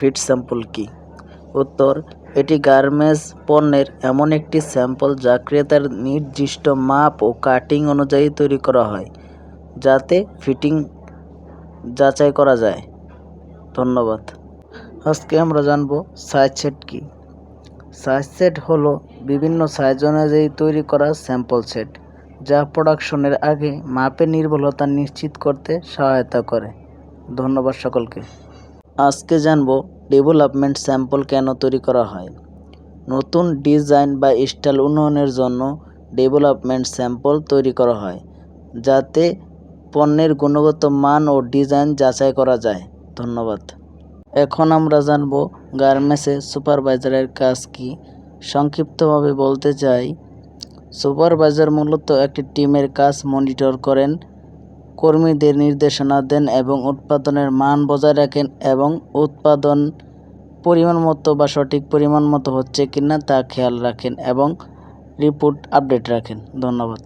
Fit sample কি? উত্তর, এটি গার্মেন্টস পণ্যের এমন একটি স্যাম্পল যা ক্রেতার নির্দিষ্ট মাপ ও কাটিং অনুযায়ী তৈরি করা হয়, যাতে ফিটিং যাচাই করা যায়। ধন্যবাদ। আজকে আমরা জানব সাইজ সেট কি। সাইজ সেট হলো বিভিন্ন সাইজ অনুযায়ী তৈরি করা স্যাম্পল সেট, যা প্রোডাকশনের আগে মাপের নির্ভুলতা নিশ্চিত করতে সহায়তা করে। ধন্যবাদ সকলকে। আজকে জানব ডেভেলপমেন্ট স্যাম্পল কেন তৈরি করা হয়। নতুন ডিজাইন বা স্টাইল উন্নয়নের জন্য ডেভেলপমেন্ট স্যাম্পল তৈরি করা হয়, যাতে পণ্যের গুণগত মান ও ডিজাইন যাচাই করা যায়। ধন্যবাদ। এখন আমরা জানব গার্মেন্টসে সুপারভাইজারের কাজ কি। সংক্ষিপ্তভাবে বলতে চাই, সুপারভাইজার মূলত একটি টিমের কাজ মনিটর করেন কর্মীদের নির্দেশনা দেন এবং উৎপাদনের মান বজায় রাখেন এবং উৎপাদন পরিমাণ মতো বা সঠিক পরিমাণ মতো হচ্ছে কিনা তা খেয়াল রাখেন এবং রিপোর্ট আপডেট রাখেন। ধন্যবাদ।